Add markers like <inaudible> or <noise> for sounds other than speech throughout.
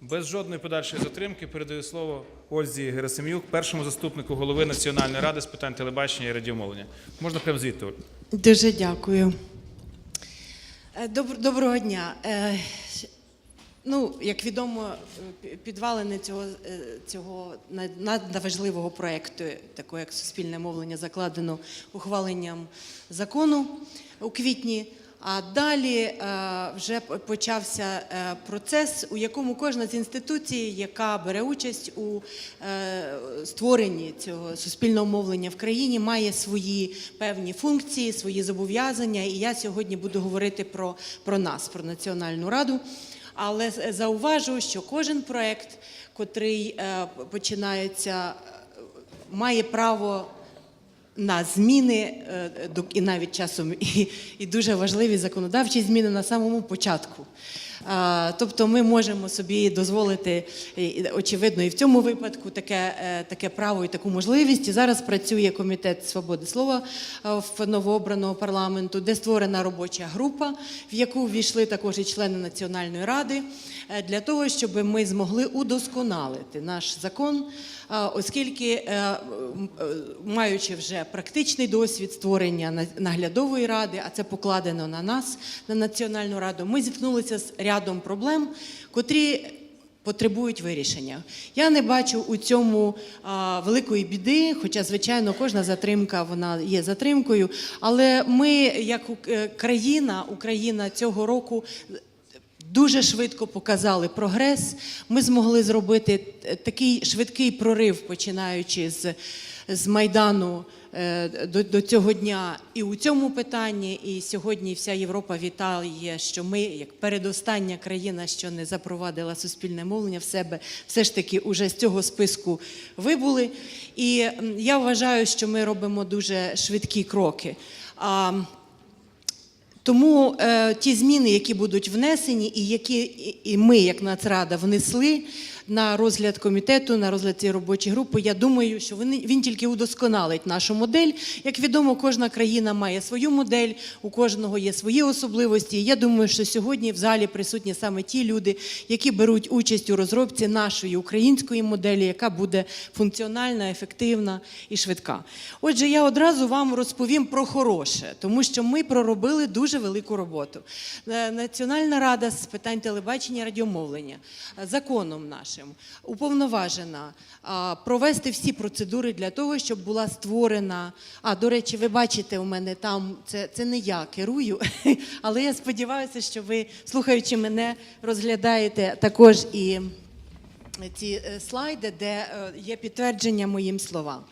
Без жодної подальшої затримки передаю слово Ользі Герасим'юк, першому заступнику голови Національної ради з питань телебачення і радіомовлення. Можна прямо звідти? Дуже дякую. Е, добр- Доброго дня. Е, Ну, як відомо, е, підвалини цього, цього надважливого проєкту, такого як суспільне мовлення, закладено ухваленням закону у квітні. А далі е, вже почався е, процес, у якому кожна з інституцій, яка бере участь у е, створенні цього суспільного мовлення в країні, має свої певні функції, свої зобов'язання. І я сьогодні буду говорити про, про нас, про Національну раду. Але зауважу, що кожен проект, котрий починається, має право на зміни е, і навіть часом і, і дуже важливі законодавчі зміни на самому початку. Тобто ми можемо собі дозволити, і, очевидно, і в цьому випадку таке, е, таке право і таку можливість. І зараз працює комітет свободи слова е, в новообраного парламенту, де створена робоча група, в яку ввійшли також і члени Національної ради, е, для того, щоб ми змогли удосконалити наш закон, е, оскільки, е, е, маючи вже практичний досвід створення на- наглядової ради, а це покладено на нас, на Національну раду, ми зіткнулися з рядом проблем, котрі потребують вирішення. Я не бачу у цьому а, великої біди, хоча, звичайно, кожна затримка вона є затримкою. Але ми, як е, країна, Україна цього року. Дуже швидко показали прогрес. Ми змогли зробити такий швидкий прорив, починаючи з, з Майдану е, до, до цього дня і у цьому питанні. І сьогодні вся Європа вітає, що ми, як передостання країна, що не запровадила суспільне мовлення в себе, все ж таки уже з цього списку вибули. І я вважаю, що ми робимо дуже швидкі кроки. А, тому е, ті зміни, які будуть внесені, і які і- ми, як Нацрада, внесли на розгляд комітету, на розгляд цієї робочої групи, я думаю, що вони, він тільки удосконалить нашу модель. Як відомо, кожна країна має свою модель, у кожного є свої особливості. Я думаю, що сьогодні в залі присутні саме ті люди, які беруть участь у розробці нашої української моделі, яка буде функціональна, ефективна і швидка. Отже, я одразу вам розповім про хороше, тому що ми проробили дуже велику роботу. Е, Національна рада з питань телебачення і радіомовлення законом нашим уповноважена провести всі процедури для того, щоб була створена. А до речі, ви бачите, у мене там це, це не я керую, <laughs> але я сподіваюся, що ви, слухаючи мене, розглядаєте також і ці е, слайди, де е, є підтвердження моїм словам.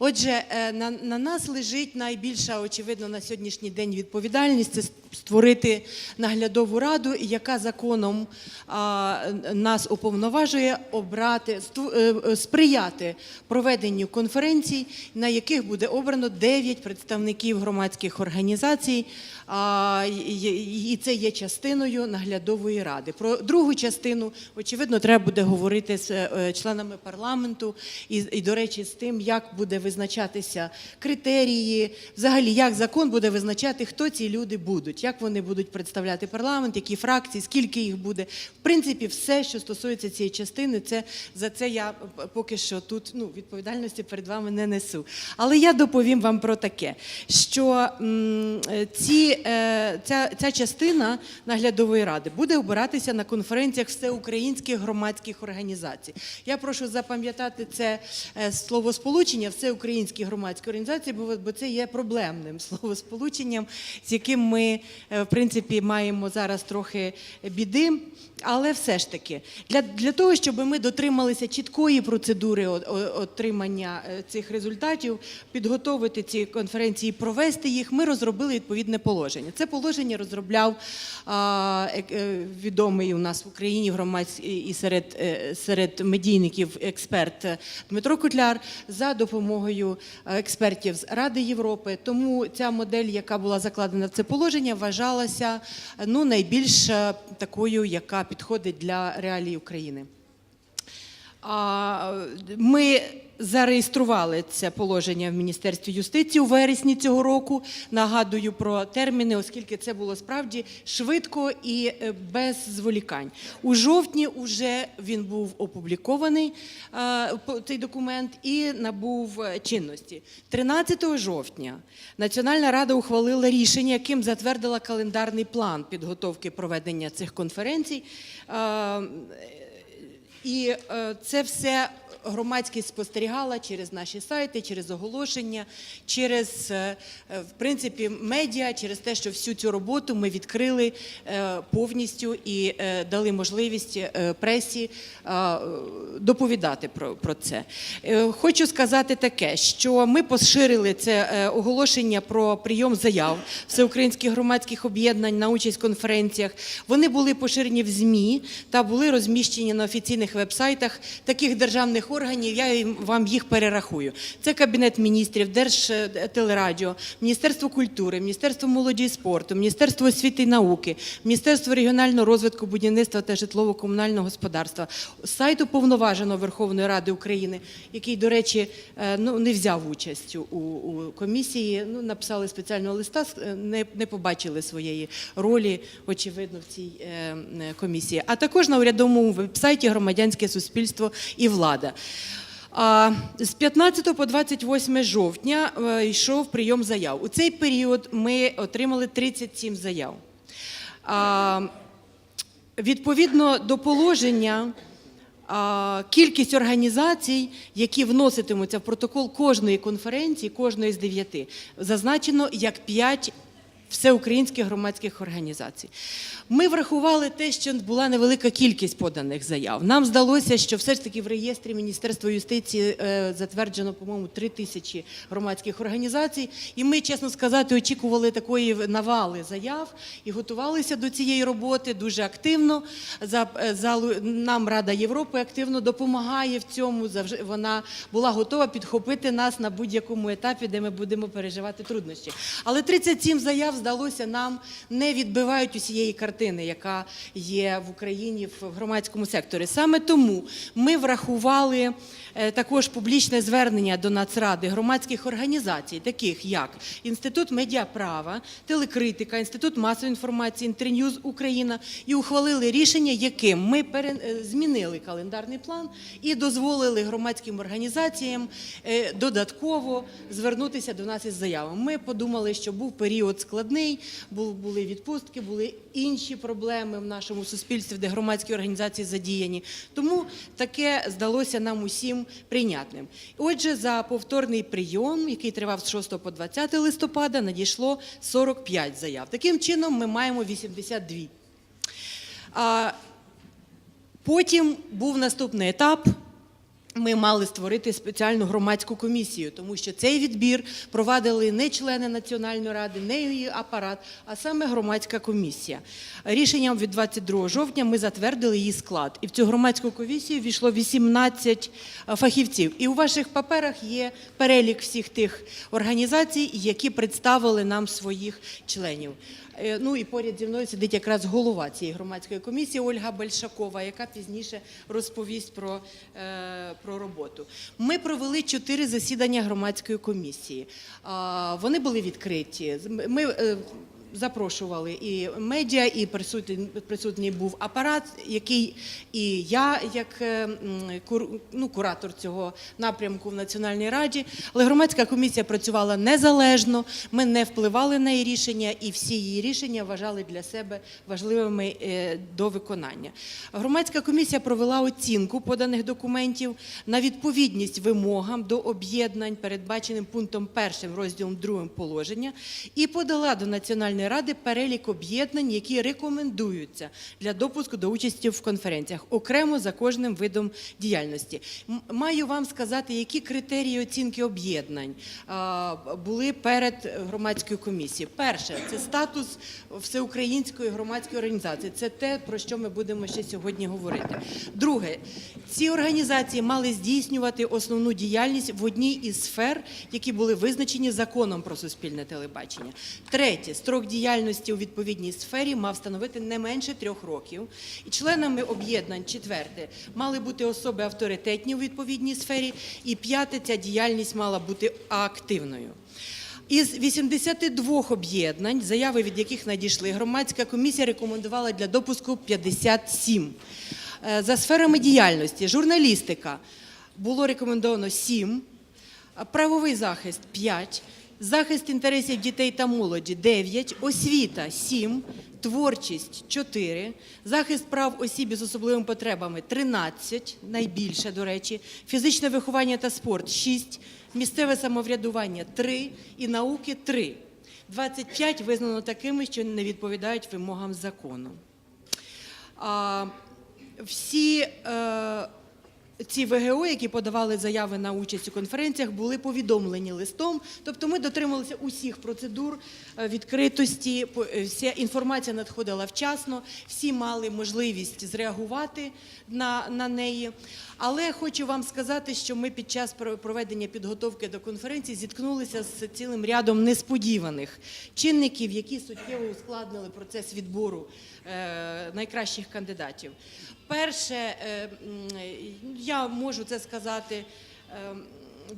Отже, е, на, на нас лежить найбільша, очевидно, на сьогоднішній день відповідальність це створити наглядову раду, яка законом а, нас уповноважує обрати, е, е, сприяти проведенню конференцій, на яких буде обрано 9 представників громадських організацій, а, і- це є частиною наглядової ради. Про другу частину, очевидно, треба буде говорити з членами парламенту і, і, до речі, з тим, як буде визначатися критерії, взагалі, як закон буде визначати, хто ці люди будуть, як вони будуть представляти парламент, які фракції, скільки їх буде. В принципі, все, що стосується цієї частини, це за це я поки що тут ну, відповідальності перед вами не несу. Але я доповім вам про таке, що м, ці, е, ця, ця частина наглядової ради буде обиратися на конференціях всеукраїнських громадських організацій. Я прошу запам'ятати це е, словосполучення всеукраїнські громадські організації, бо, це є проблемним <laughs> словосполученням, з яким ми, е, в принципі, маємо зараз трохи біди. Але все ж таки, для, для того, щоб ми дотрималися чіткої процедури отримання е, цих результатів, підготовити ці конференції, провести їх, ми розробили відповідне положення. Це положення розробляв а, е- відомий у нас в Україні громадський і серед, серед медійників експерт Дмитро Кутляр за допомогою е, експертів з Ради Європи. Тому ця модель, яка була закладена в це положення, вважалася ну, найбільш е, такою, яка підходить для реалій України. Ми зареєстрували це положення в Міністерстві юстиції у вересні цього року. Нагадую про терміни, оскільки це було справді швидко і е, без зволікань. У жовтні вже він був опублікований е, цей документ і набув е, чинності. 13 жовтня Національна рада ухвалила рішення, яким затвердила календарний план підготовки проведення цих конференцій. І е, це все громадськість спостерігала через наші сайти, через оголошення, через е, е, в принципі медіа, через те, що всю цю роботу ми відкрили е, повністю і дали можливість пресі доповідати про, про це. Хочу сказати таке, що ми поширили це оголошення про прийом заяв всеукраїнських громадських об'єднань на участь в конференціях. Вони були поширені в ЗМІ та були розміщені на офіційних вебсайтах таких державних органів. Я вам їх перерахую. Це Кабінет міністрів, Держтелерадіо, Міністерство культури, Міністерство молоді і спорту, Міністерство освіти і науки, Міністерство регіонального розвитку, будівництва та житлово-комунального господарства, сайт уповноваженого Верховної Ради України, який, до речі, е, ну не взяв участь у, у комісії. Ну написали спеціального листа, е, не, не побачили своєї ролі, очевидно, в цій е, е, комісії. А також на урядовому вебсайті Громадянське суспільство і влада. З 15 по 28 жовтня е, йшов прийом заяв. У цей період ми отримали 37 заяв. Відповідно до положення, кількість організацій, які вноситимуться в протокол кожної конференції, кожної з дев'яти, зазначено як п'ять всеукраїнських громадських організацій. Ми врахували те, що була невелика кількість поданих заяв. Нам здалося, що все ж таки в реєстрі Міністерства юстиції е, затверджено, по-моєму, три тисячі громадських організацій. І ми, чесно сказати, очікували такої навали заяв і готувалися до цієї роботи дуже активно. За, е, залу- нам Рада Європи активно допомагає в цьому. Вона була готова підхопити нас на будь-якому етапі, де ми будемо переживати труднощі. Але 37 заяв здалося нам не відбивають усієї картини, яка є в Україні в громадському секторі. Саме тому ми врахували е, також публічне звернення до Нацради громадських організацій, таких як Інститут медіаправа, телекритика, Інститут масової інформації, Інтерньюз Україна, і ухвалили рішення, яким ми е, змінили календарний план і дозволили громадським організаціям е, додатково звернутися до нас із заявами. Ми подумали, що був період складний, бу- були відпустки, були інші проблеми в нашому суспільстві, де громадські організації задіяні. Тому таке здалося нам усім прийнятним. Отже, за повторний прийом, який тривав з 6 по 20 листопада, надійшло 45 заяв. Таким чином, ми маємо 82. А, Потім був наступний етап. Ми мали створити спеціальну громадську комісію, тому що цей відбір провадили не члени Національної ради, не її апарат, а саме громадська комісія. Рішенням від 22 жовтня ми затвердили її склад. І в цю громадську комісію війшло 18 фахівців. І у ваших паперах є перелік всіх тих організацій, які представили нам своїх членів. Е, Ну і поряд зі мною сидить якраз голова цієї громадської комісії Ольга Большакова, яка пізніше розповість про, е, про роботу. Ми провели чотири засідання громадської комісії. Вони були відкриті. Ми е, запрошували і медіа, і присутній, присутній був апарат, який і я, як е, ну, куратор цього напрямку в Національній раді. Але громадська комісія працювала незалежно, ми не впливали на її рішення, і всі її рішення вважали для себе важливими е, до виконання. Громадська комісія провела оцінку поданих документів на відповідність вимогам до об'єднань, передбаченим пунктом 1 розділом 2 положення, і подала до Національної ради перелік об'єднань, які рекомендуються для допуску до участі в конференціях, окремо за кожним видом діяльності. Маю вам сказати, які критерії оцінки об'єднань були перед громадською комісією. Перше, це статус всеукраїнської громадської організації. Це те, про що ми будемо ще сьогодні говорити. Друге, ці організації мали здійснювати основну діяльність в одній із сфер, які були визначені законом про суспільне телебачення. Третє, строк діяльності у відповідній сфері мав становити не менше трьох років. І членами об'єднань, четверте, мали бути особи авторитетні у відповідній сфері. І п'яте, ця діяльність мала бути активною. Із 82 об'єднань, заяви від яких надійшли, громадська комісія рекомендувала для допуску 57. Е, За сферами діяльності журналістика було рекомендовано 7, правовий захист 5, захист інтересів дітей та молоді 9, освіта 7, творчість 4, захист прав осіб із особливими потребами 13, найбільше, до речі, фізичне виховання та спорт 6, місцеве самоврядування 3 і науки 3. 25 визнано такими, що не відповідають вимогам закону. Всі е, ці ВГО, які подавали заяви на участь у конференціях, були повідомлені листом. Тобто ми дотрималися усіх процедур е, відкритості, е, вся інформація надходила вчасно, всі мали можливість зреагувати на, на неї. Але хочу вам сказати, що ми під час про- проведення підготовки до конференції зіткнулися з цілим рядом несподіваних чинників, які суттєво ускладнили процес відбору е, найкращих кандидатів. Перше, е, я можу це сказати. е,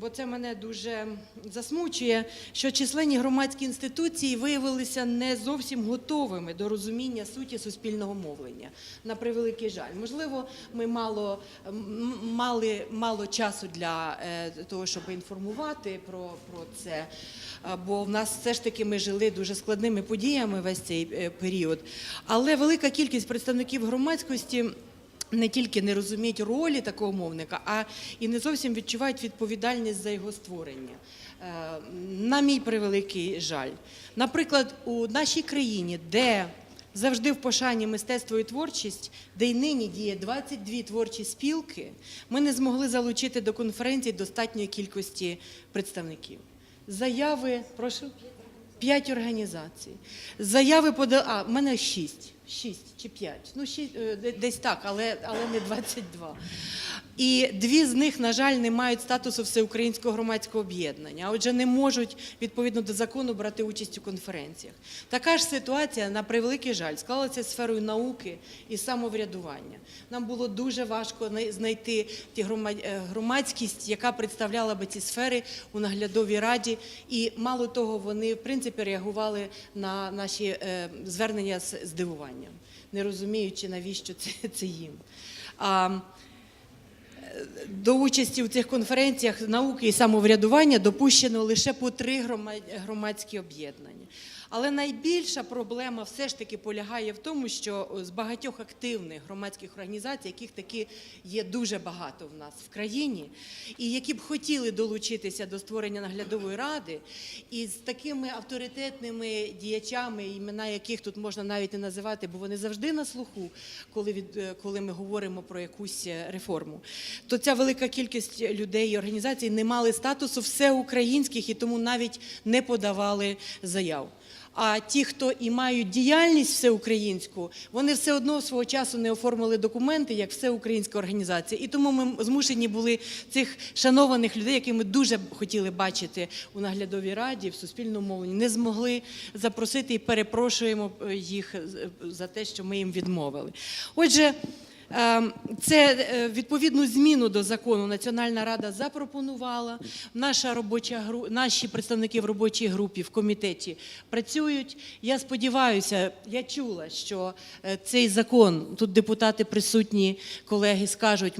Бо це мене дуже засмучує, що численні громадські інституції виявилися не зовсім готовими до розуміння суті суспільного мовлення. На превеликий жаль. Можливо, ми мало мали мало часу для е, того, щоб інформувати про, про це. Бо в нас все ж таки ми жили дуже складними подіями весь цей період. Але велика кількість представників громадськості не тільки не розуміють ролі такого мовника, а і не зовсім відчувають відповідальність за його створення. Е, На мій превеликий жаль. Наприклад, у нашій країні, де завжди в пошані мистецтво і творчість, де й нині діє 22 творчі спілки, ми не змогли залучити до конференції достатньої кількості представників. Заяви, прошу. П'ять організацій. Заяви подали, а, в мене шість. Шість чи п'ять. Ну, шість, е, десь так, але, але не 22. І дві з них, на жаль, не мають статусу всеукраїнського громадського об'єднання, отже, не можуть відповідно до закону брати участь у конференціях. Така ж ситуація, на превеликий жаль, склалася сферою науки і самоврядування. Нам було дуже важко най- знайти ті е, громадськість, яка представляла би ці сфери у наглядовій раді. І мало того, вони в принципі реагували на наші е, звернення з здивуванням, не розуміючи, навіщо це, це їм. До участі у цих конференціях науки і самоврядування допущено лише по три грома- громадські об'єднання. Але найбільша проблема все ж таки полягає в тому, що з багатьох активних громадських організацій, яких таки є дуже багато в нас в країні, і які б хотіли долучитися до створення наглядової ради, і з такими авторитетними діячами, імена яких тут можна навіть не називати, бо вони завжди на слуху, коли, від, е, коли ми говоримо про якусь е, реформу, то ця велика кількість людей і організацій не мали статусу всеукраїнських і тому навіть не подавали заяв. А ті, хто і мають діяльність всеукраїнську, вони все одно свого часу не оформили документи як всеукраїнська організація. І тому ми змушені були цих шанованих людей, які ми дуже хотіли бачити у наглядовій раді, в суспільному мовленні, не змогли запросити і перепрошуємо е, їх за те, що ми їм відмовили. Отже. Ем, Це е, відповідну зміну до закону Національна рада запропонувала. Наша робоча гру... наші представники в робочій групі в комітеті працюють. Я сподіваюся, я чула, що е, цей закон тут депутати присутні, колеги скажуть,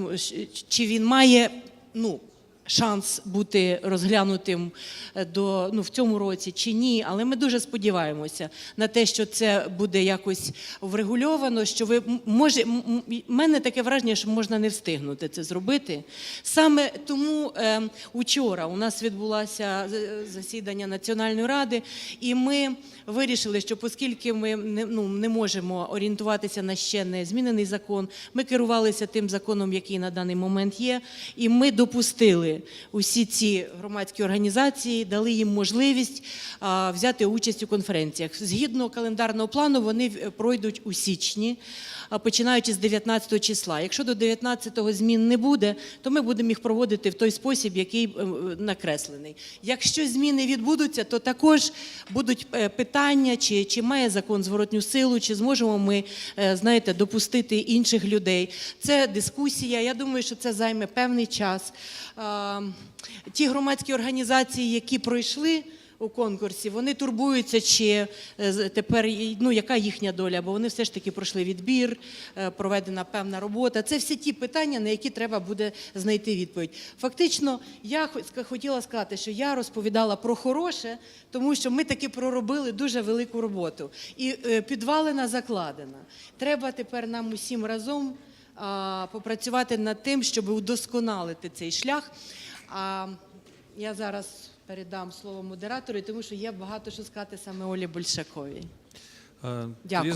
чи він має ну шанс бути розглянутим е, до ну в цьому році чи ні. Але ми дуже сподіваємося на те, що це буде якось врегульовано. Що ви може мене таке враження, що можна не встигнути це зробити. Саме тому е, учора у нас відбулося засідання Національної ради, і ми вирішили, що оскільки ми не, ну, не можемо орієнтуватися на ще не змінений закон, ми керувалися тим законом, який на даний момент є, і ми допустили усі ці громадські організації, дали їм можливість взяти участь у конференціях. Згідно календарного плану, вони е, пройдуть у січні, починаючи з 19 числа. Якщо до 19-го змін не буде, то ми будемо їх проводити в той спосіб, який е, е, накреслений. Якщо зміни відбудуться, то також будуть е, питання, чи, чи має закон зворотню силу, чи зможемо ми е, знаєте, допустити інших людей. Це дискусія. Я думаю, що це займе певний час. А, Ті громадські організації, які пройшли. У конкурсі вони турбуються, чи е, тепер ну, яка їхня доля, бо вони все ж таки пройшли відбір, е, проведена певна робота. Це всі ті питання, на які треба буде знайти відповідь. Фактично, я хо- хотіла сказати, що я розповідала про хороше, тому що ми таки проробили дуже велику роботу. І е, підвалина закладена. Треба тепер нам усім разом попрацювати над тим, щоб удосконалити цей шлях. А я зараз передам слово модератору, тому що є багато що сказати саме Олі Большаковій. Е, Дякую.